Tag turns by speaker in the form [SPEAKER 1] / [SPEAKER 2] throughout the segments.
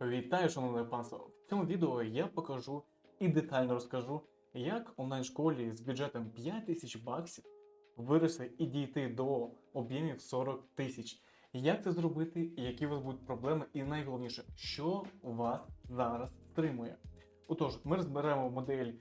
[SPEAKER 1] Вітаю, шановне панство! В цьому відео я покажу і детально розкажу, як онлайн-школі з бюджетом 5 тисяч баксів вирости і дійти до об'ємів 40 тисяч. Як це зробити, які у вас будуть проблеми, і найголовніше, що вас зараз стримує. Отож, ми розберемо модель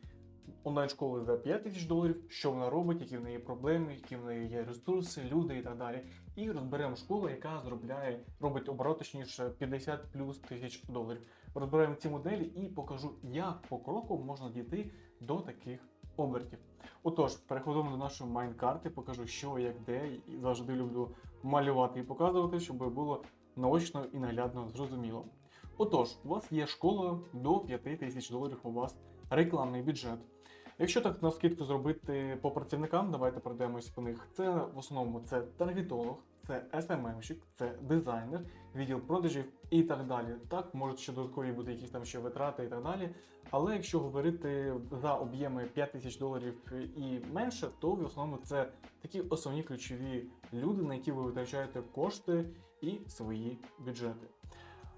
[SPEAKER 1] онлайн-школи за 5 тисяч доларів, що вона робить, які в неї проблеми, які в неї є ресурси, люди і так далі. І розберемо школу, яка зробляє, робить оборот, точніше 50 плюс тисяч доларів. Розберемо ці моделі і покажу, як по кроку можна дійти до таких обертів. Отож, переходимо до нашої майн-карти, покажу, що, як, де, і завжди люблю малювати і показувати, щоб було наочно і наглядно зрозуміло. Отож, у вас є школа до 5 тисяч доларів, у вас рекламний бюджет. Якщо так на скидку зробити по працівникам, давайте пройдемось по них. Це в основному це таргетолог, це SMM-щик, це дизайнер, відділ продажів і так далі. Так, можуть ще додаткові бути якісь там ще витрати і так далі. Але якщо говорити за об'єми 5 тисяч доларів і менше, то в основному це такі основні ключові люди, на які ви витрачаєте кошти і свої бюджети.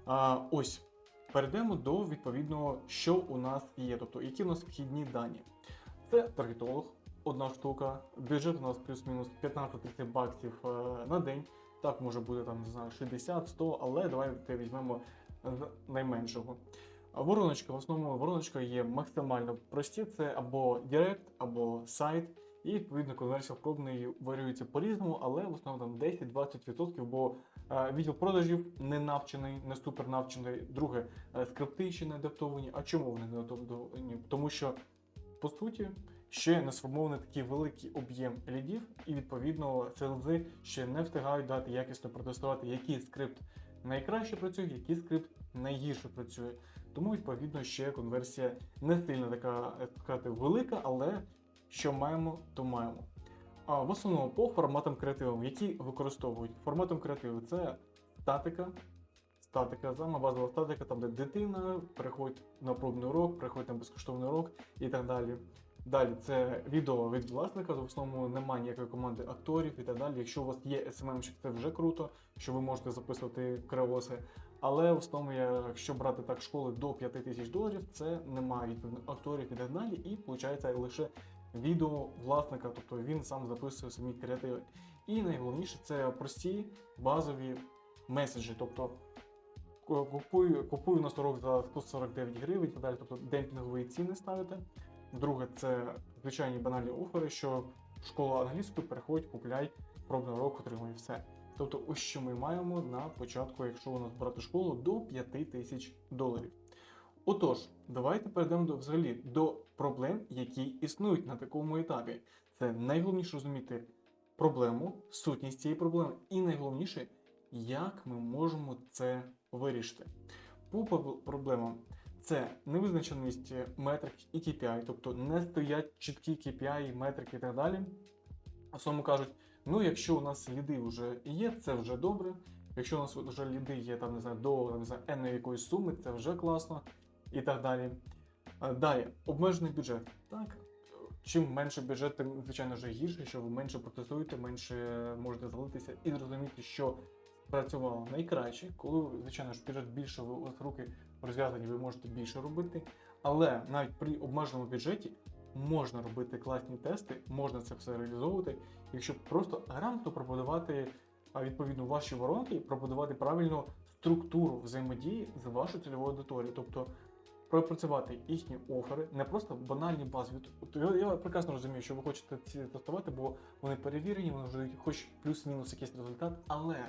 [SPEAKER 1] А, ось перейдемо до відповідного, що у нас є, тобто які у нас вхідні дані. Це таргетолог, одна штука. Бюджет у нас плюс-мінус 15-30 баксів е, на день. Так може бути там, не знаю, 60-100, але давайте візьмемо з найменшого. Вороночка, в основному вороночка є максимально прості, це або Директ, або сайт. І відповідно конверсія в пробної варіюється по-різному, але в основному там 10-20%, бо е, відділ продажів не навчений, не супер навчений. Друге, е, скрипти ще не адаптовані. А чому вони не адаптовані? Тому що по суті ще не сформований такий великий об'єм лідів, і відповідно селзи ще не встигають дати якісно протестувати, який скрипт найкраще працює, який скрипт найгірше працює. Тому відповідно ще конверсія не сильно така сказати, велика, але що маємо, то маємо. А в основному по форматам креативу, які використовують форматом креативу, це статика. Статика, сама базова статика, там де дитина приходить на пробний урок, приходить на безкоштовний урок і так далі. Далі це відео від власника, в основному немає ніякої команди акторів і так далі. Якщо у вас є SMM, це вже круто, що ви можете записувати кривоси. Але в основному, якщо брати так школи до 5 тисяч доларів, це немає відповідно акторів і так далі. І виходить лише відео власника, тобто він сам записує самі креативи. І найголовніше це прості базові меседжі. Тобто купую, купую на 40 за 149 гривень далі, тобто демпінгові ціни ставите. Друге, це звичайні банальні офери, що школа англійської переходь, купляй, пробний урок, отримуй все. Тобто, ось що ми маємо на початку, якщо у нас брати школу, до 5 тисяч доларів. Отож, давайте перейдемо до взагалі до проблем, які існують на такому етапі. Це найголовніше розуміти проблему, сутність цієї проблеми, і найголовніше, як ми можемо це вирішити. По проблемам це невизначеність метрик і KPI, тобто не стоять чіткі KPI, метрики і так далі. В основному кажуть, ну якщо у нас ліди вже є, це вже добре. Якщо у нас вже ліди є там, не знаю, до не знаю, n якоїсь суми, це вже класно і так далі. Далі, обмежений бюджет. Так, Чим менше бюджет, тим, звичайно, вже гірше, що ви менше протестуєте, менше можете залитися і зрозуміти, що працювало найкраще, коли, звичайно ж, бюджет більше, у вас руки розв'язані, ви можете більше робити. Але навіть при обмеженому бюджеті можна робити класні тести, можна це все реалізовувати, якщо просто грамотно пробудувати відповідно ваші воронки пробудувати правильно структуру взаємодії з вашою цільовою аудиторією. Тобто пропрацювати їхні офери, не просто банальні базові. Я, прекрасно розумію, що ви хочете ці тестувати, бо вони перевірені, вони вже хоч плюс-мінус якийсь результат, але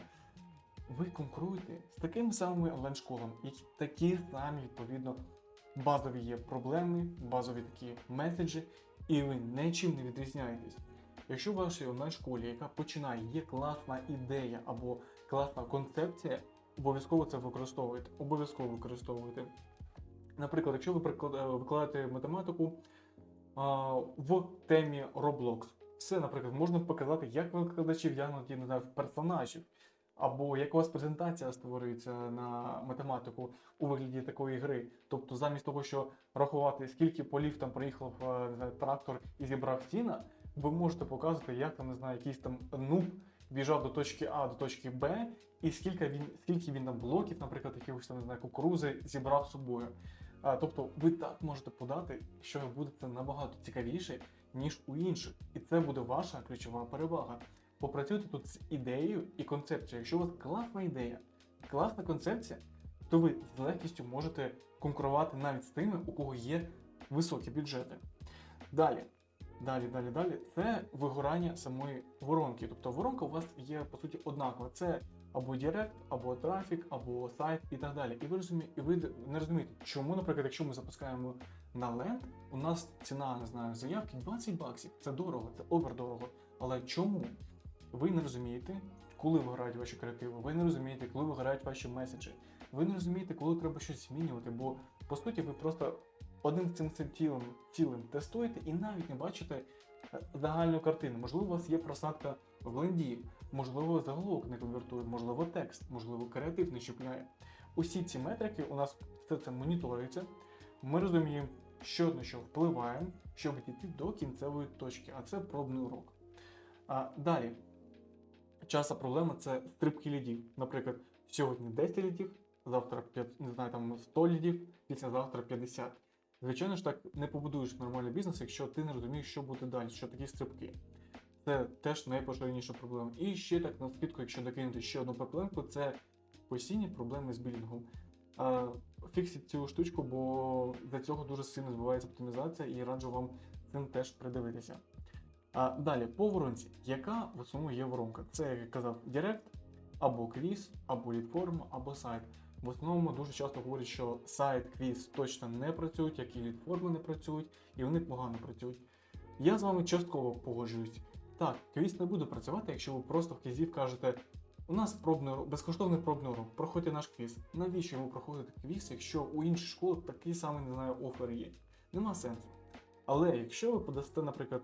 [SPEAKER 1] ви конкуруєте з такими самими онлайн-школами, які такі самі, відповідно, базові є проблеми, базові такі меседжі, і ви нічим не відрізняєтесь. Якщо в вашій онлайн-школі, яка починає, є класна ідея або класна концепція, обов'язково це використовуєте. Обов'язково використовуєте. Наприклад, якщо ви викладаєте математику а, в темі Roblox, все, наприклад, можна показати, як викладачі вдягнуті не знаю, персонажів, або як у вас презентація створюється на математику у вигляді такої гри. Тобто, замість того, що рахувати, скільки полів там проїхав знаю, трактор і зібрав стіна, ви можете показувати, як там не знаю, якийсь там нуб біжав до точки А до точки Б, і скільки він, скільки він там блоків, наприклад, якихось там, не знаю, кукурузи зібрав з собою. Тобто ви так можете подати, що ви будете набагато цікавіше, ніж у інших. І це буде ваша ключова перевага. Попрацюйте тут з ідеєю і концепцією. Якщо у вас класна ідея, класна концепція, то ви з легкістю можете конкурувати навіть з тими, у кого є високі бюджети. Далі, далі, далі, далі. Це вигорання самої воронки. Тобто воронка у вас є по суті однакова. Це або Директ, або трафік, або сайт і так далі. І ви розумієте, і ви не розумієте, чому, наприклад, якщо ми запускаємо на ленд, у нас ціна, не знаю, заявки 20 баксів. Це дорого, це овердорого. Але чому? Ви не розумієте, коли виграють ваші креативи, ви не розумієте, коли виграють ваші меседжі. Ви не розумієте, коли треба щось змінювати, бо по суті ви просто одним цим цим тілом, тестуєте і навіть не бачите е, загальну картину. Можливо, у вас є просадка в ленді, можливо, заголовок не конвертує, можливо, текст, можливо, креатив не чіпляє. Усі ці метрики у нас все це моніториться. Ми розуміємо, що на що впливає, щоб дійти до кінцевої точки, а це пробний урок. А далі, часто проблема це стрибки лідів. Наприклад, сьогодні 10 лідів, завтра 5, не знаю, там 100 лідів, післязавтра 50. Звичайно ж, так не побудуєш нормальний бізнес, якщо ти не розумієш, що буде далі, що такі стрибки. Це теж найпоширеніша проблема. І ще так на скидку, якщо докинути ще одну проблемку, це постійні проблеми з білінгом. Фіксіть цю штучку, бо для цього дуже сильно збивається оптимізація і раджу вам цим теж придивитися. А далі по воронці, яка в основному є воронка? Це, як я казав, Директ, або квіз, або лідформа, або сайт. В основному дуже часто говорять, що сайт, квіз точно не працюють, як і лідформи не працюють, і вони погано працюють. Я з вами частково погоджуюсь. Так, квіз не буде працювати, якщо ви просто в квізі кажете, у нас пробний безкоштовний пробний урок, проходьте наш квіз. Навіщо ви проходите квіз, якщо у інших школах такий самий, не знаю, офер є? Нема сенсу. Але якщо ви подасте, наприклад,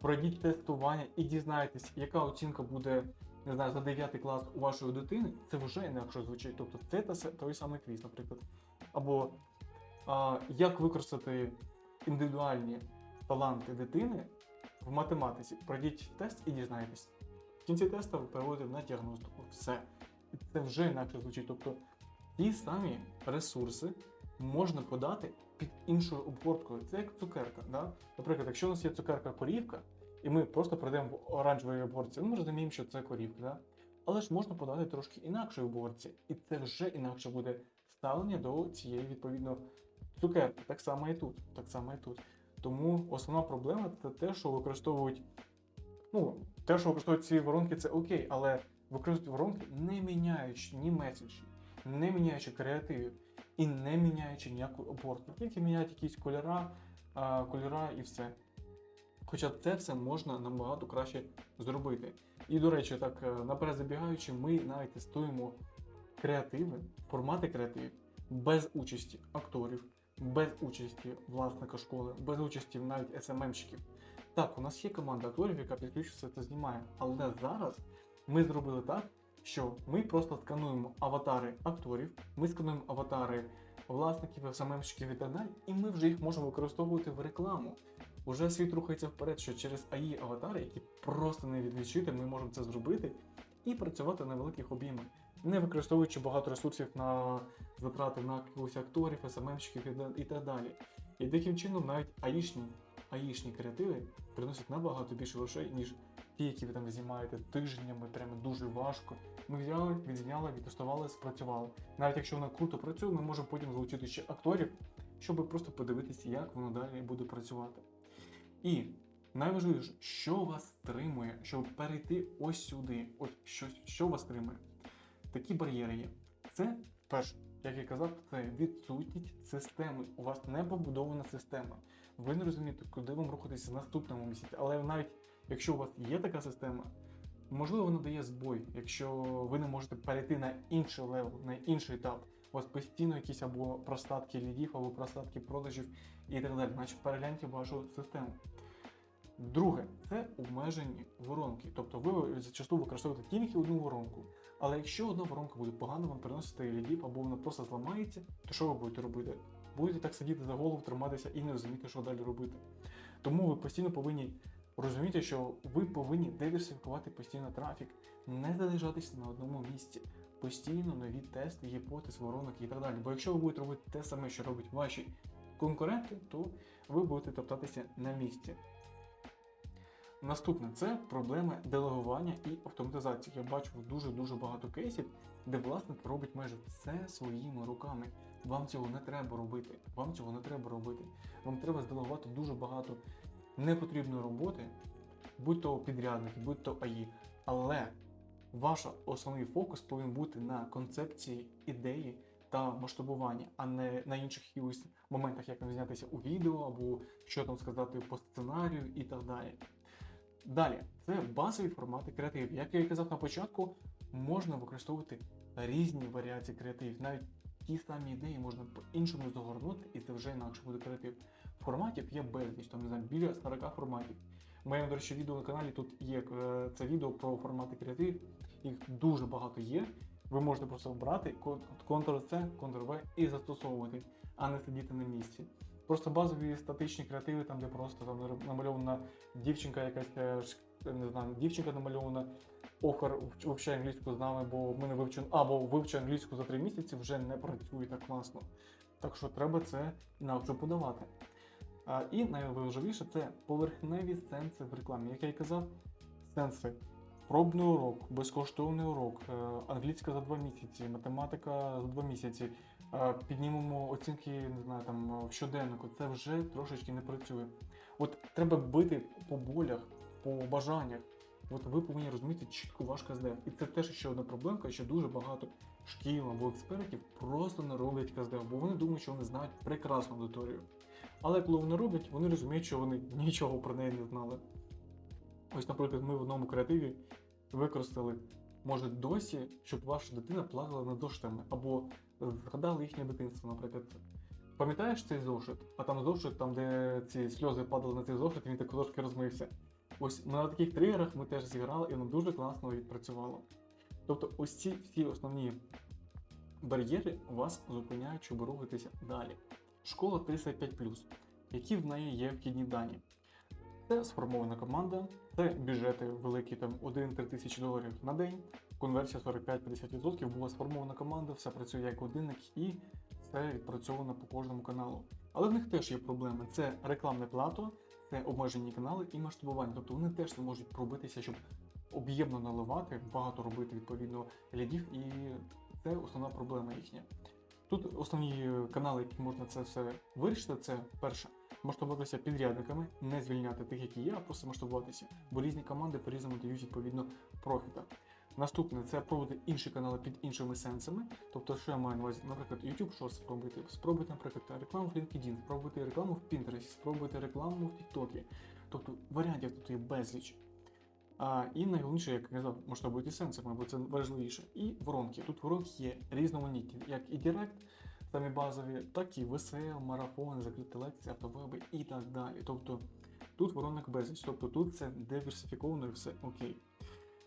[SPEAKER 1] пройдіть тестування і дізнаєтесь, яка оцінка буде, не знаю, за 9 клас у вашої дитини, це вже інакше звучить. Тобто це та той самий квіз, наприклад. Або а, як використати індивідуальні таланти дитини в математиці. Пройдіть тест і дізнайтесь. В кінці тесту ви переводите на діагностику. Все. І це вже інакше звучить. Тобто ті самі ресурси можна подати під іншою обгорткою. Це як цукерка. Да? Наприклад, якщо у нас є цукерка корівка, і ми просто продаємо в оранжевій обгортці, ми розуміємо, що це корівка. Да? Але ж можна подати трошки інакшої обгортці, і це вже інакше буде ставлення до цієї відповідно цукерки. Так само і тут. Так само і тут. Тому основна проблема це те, що використовують. Ну, те, що використовують ці воронки, це окей, але використовують воронки, не міняючи ні меседжі, не міняючи креативів і не міняючи ніяку обгортку. Тільки міняють якісь кольора, кольора і все. Хоча це все можна набагато краще зробити. І, до речі, так е, наперед забігаючи, ми навіть тестуємо креативи, формати креативів без участі акторів, без участі власника школи, без участі навіть СММщиків. Так, у нас є команда акторів, яка підключно все це знімає. Але зараз ми зробили так, що ми просто скануємо аватари акторів, ми скануємо аватари власників, СММщиків і так далі, і ми вже їх можемо використовувати в рекламу. Уже світ рухається вперед, що через AI аватари, які просто не відлічити, ми можемо це зробити і працювати на великих об'ємах, не використовуючи багато ресурсів на затрати на якихось акторів, СММщиків і так далі. І таким чином навіть аїшні, аїшні креативи приносять набагато більше грошей, ніж ті, які ви там знімаєте тижнями, прямо дуже важко. Ми взяли, відзняли, відтестували, спрацювали. Навіть якщо воно круто працює, ми можемо потім залучити ще акторів, щоб просто подивитися, як воно далі буде працювати. І найважливіше, що вас стримує, щоб перейти ось сюди. Ось що, що вас стримує? Такі бар'єри є. Це перше, як я казав, це відсутність системи. У вас не побудована система. Ви не розумієте, куди вам рухатися в наступному місяці. Але навіть якщо у вас є така система, можливо, вона дає збой, якщо ви не можете перейти на інший левел, на інший етап. У вас постійно якісь або просадки лідів, або просадки продажів і так далі. Значить, перегляньте вашу систему. Друге, це обмежені воронки. Тобто ви зачасту використовуєте тільки одну воронку. Але якщо одна воронка буде погано вам приносити лідів, або вона просто зламається, то що ви будете робити? Будете так сидіти за голову, триматися і не розуміти, що далі робити. Тому ви постійно повинні Розумійте, що ви повинні диверсифікувати постійно трафік, не залежатися на одному місці. Постійно нові тести, гіпотез, воронок і так далі. Бо якщо ви будете робити те саме, що роблять ваші конкуренти, то ви будете топтатися на місці. Наступне це проблеми делегування і автоматизації. Я бачу дуже-дуже багато кейсів, де власник робить майже все своїми руками. Вам цього не треба робити. Вам цього не треба робити. Вам треба зделегувати дуже багато непотрібної роботи, будь то підрядники, будь то АІ. Але ваш основний фокус повинен бути на концепції, ідеї та масштабування, а не на інших якихось моментах, як там знятися у відео, або що там сказати по сценарію і так далі. Далі, це базові формати креативів. Як я і казав на початку, можна використовувати різні варіації креативів. Навіть ті самі ідеї можна по-іншому загорнути, і це вже інакше буде креатив. Форматів є безліч, там не знаю, біля 40 форматів. У моєму, до речі, відео на каналі тут є е, це відео про формати креативів. Їх дуже багато є. Ви можете просто обрати Ctrl-C, Ctrl-V і застосовувати, а не сидіти на місці. Просто базові статичні креативи, там де просто там намальована дівчинка, якась е, не знаю, дівчинка намальована, офер вивчає англійську з нами, бо ми не вивчимо, або вивчив англійську за три місяці, вже не працює так класно. Так що треба це інакше подавати. А, і найважливіше це поверхневі сенси в рекламі. Як я і казав, сенси. Пробний урок, безкоштовний урок, е, англійська за два місяці, математика за два місяці. е, Піднімемо оцінки, не знаю, там в щоденнику. Це вже трошечки не працює. От треба бити по болях, по бажаннях. От ви повинні розуміти чітко ваш КЗД. І це теж ще одна проблемка, що дуже багато шкіл або експертів просто не роблять КЗД, бо вони думають, що вони знають прекрасну аудиторію. Але коли вони роблять, вони розуміють, що вони нічого про неї не знали. Ось, наприклад, ми в одному креативі використали, може, досі, щоб ваша дитина плакала над зошитами, або згадала їхнє дитинство, наприклад. Пам'ятаєш цей зошит? А там зошит, там, де ці сльози падали на цей зошит, він так трошки розмився. Ось на таких тригерах ми теж зіграли, і воно дуже класно відпрацювало. Тобто, ось ці всі основні бар'єри вас зупиняють, щоб рухатися далі. Школа 35+, які в неї є вхідні дані. Це сформована команда, це бюджети великі, там 1-3 тисячі доларів на день, конверсія 45-50%, була сформована команда, все працює як годинник і все відпрацьовано по кожному каналу. Але в них теж є проблеми: це рекламне плато, це обмежені канали і масштабування. Тобто вони теж не можуть пробитися, щоб об'ємно наливати, багато робити відповідно лідів, і це основна проблема їхня. Тут основні канали, які можна це все вирішити, це перше масштабуватися підрядниками, не звільняти тих, які є, а просто масштабуватися, бо різні команди по-різному дають відповідно профіта. Наступне це пробувати інші канали під іншими сенсами. Тобто, що я маю на увазі, наприклад, YouTube Shorts спробуйте, спробуйте, наприклад, рекламу в LinkedIn, спробуйте рекламу в Pinterest, спробуйте рекламу в TikTok. Тобто варіантів тут є безліч. А, і найголовніше, як я казав, масштабуйте сенсами, бо це важливіше. І воронки. Тут воронки є різноманітні, як і Direct, самі базові, так і VSL, марафон, закриті лекції, автовеби і так далі. Тобто тут воронок безліч, тобто тут це диверсифіковано і все окей.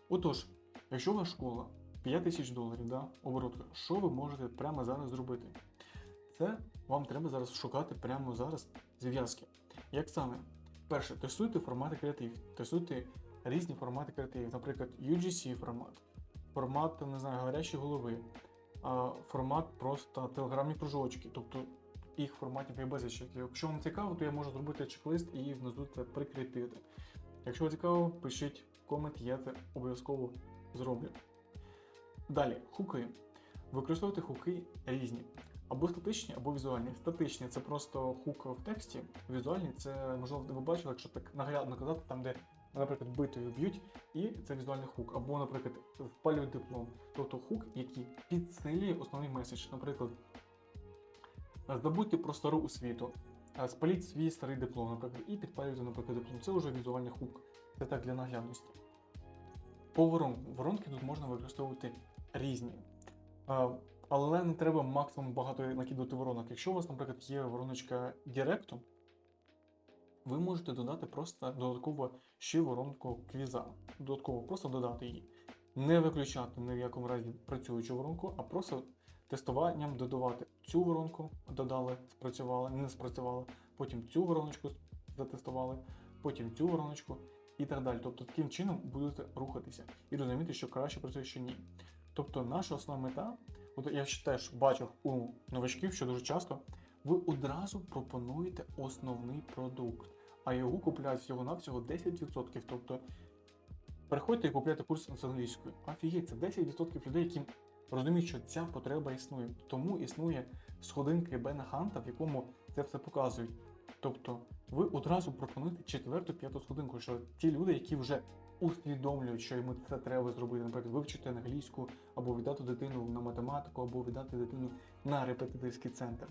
[SPEAKER 1] Отож, якщо у вас школа 5 тисяч доларів, да, оборотка, що ви можете прямо зараз зробити? Це вам треба зараз шукати прямо зараз зв'язки. Як саме? Перше, тестуйте формати креативів, тестуйте різні формати креативів, наприклад, UGC формат, формат, не знаю, гарячі голови, формат просто телеграмні кружочки, тобто їх форматів є безліч. Якщо вам цікаво, то я можу зробити чек-лист і внизу це прикріпити. Якщо вам цікаво, пишіть комент, я це обов'язково зроблю. Далі, хуки. Використовуйте хуки різні. Або статичні, або візуальні. Статичні це просто хук в тексті. Візуальні це, можливо, ви бачили, якщо так наглядно казати, там, де, наприклад, битою б'ють, і це візуальний хук. Або, наприклад, впалюють диплом. Тобто хук, який підсилює основний меседж. Наприклад, здобудьте про стару освіту, спаліть свій старий диплом, наприклад, і підпалюйте, наприклад, диплом. Це вже візуальний хук. Це так для наглядності. По ворон... воронки тут можна використовувати різні. Але не треба максимум багато накидати воронок. Якщо у вас, наприклад, є вороночка Директу, ви можете додати просто додатково ще воронку квіза. Додатково просто додати її. Не виключати ні в якому разі працюючу воронку, а просто тестуванням додавати цю воронку, додали, спрацювала, не спрацювала, потім цю вороночку затестували, потім цю вороночку і так далі. Тобто таким чином будете рухатися і розуміти, що краще працює, що ні. Тобто, наша основна мета, от я ще теж бачив у новачків, що дуже часто ви одразу пропонуєте основний продукт, а його купляють всього-навсього 10%. Тобто приходьте і купляйте курс з англійської. Офігеть, це 10% людей, які розуміють, що ця потреба існує. Тому існує сходинки Бена Ханта, в якому це все показують. Тобто ви одразу пропонуєте четверту, п'яту сходинку, що ті люди, які вже усвідомлюють, що йому це треба зробити, наприклад, вивчити англійську, або віддати дитину на математику, або віддати дитину на репетиторський центр.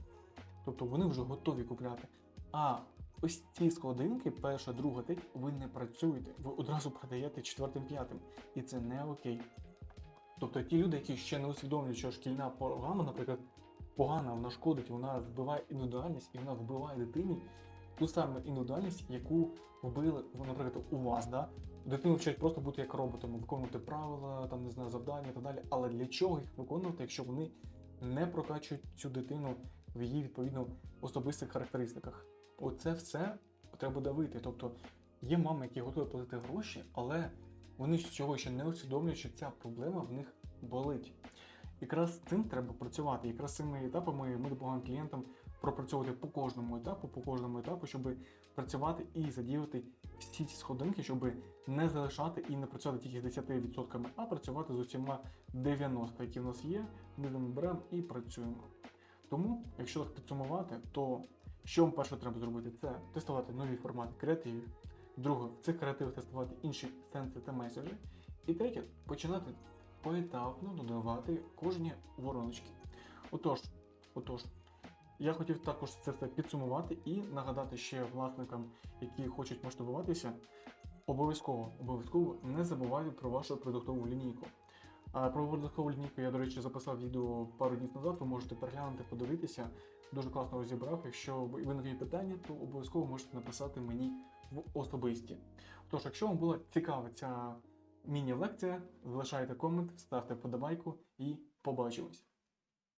[SPEAKER 1] Тобто вони вже готові купляти. А ось ці сходинки, перша, друга, третя, ви не працюєте, ви одразу продаєте четвертим, п'ятим. І це не окей. Тобто ті люди, які ще не усвідомлюють, що шкільна програма, наприклад, погана, вона шкодить, вона вбиває індивідуальність і вона вбиває дитині ту саму індивідуальність, яку вбили, ну, наприклад, у вас, да? Дитину вчать просто бути як роботом, виконувати правила, там не знаю, завдання і так далі. Але для чого їх виконувати, якщо вони не прокачують цю дитину в її відповідно особистих характеристиках? Оце все треба давити. Тобто є мами, які готові платити гроші, але вони цього ще не усвідомлюють, що ця проблема в них болить. Якраз цим треба працювати. Якраз цими етапами ми допомагаємо клієнтам пропрацьовувати по кожному етапу, по кожному етапу, щоб працювати і задіювати всі ці сходинки, щоб не залишати і не працювати тільки з 10%, а працювати з усіма 90%, які в нас є. Ми з ними беремо і працюємо. Тому, якщо підсумувати, то що вам перше треба зробити, це тестувати нові формати креативів. Друге, в цих креативах тестувати інші сенси та меседжі. І третє, починати поетапно додавати кожні вороночки. Отож, отож, я хотів також це все підсумувати і нагадати ще власникам, які хочуть масштабуватися, обов'язково, обов'язково не забувайте про вашу продуктову лінійку. А про продуктову лінійку я, до речі, записав відео пару днів назад. Ви можете переглянути, подивитися. Дуже класно розібрав. Якщо виникнуть питання, то обов'язково можете написати мені в особисті. Тож, якщо вам була цікава ця міні-лекція, залишайте комент, ставте подобайку і побачимось.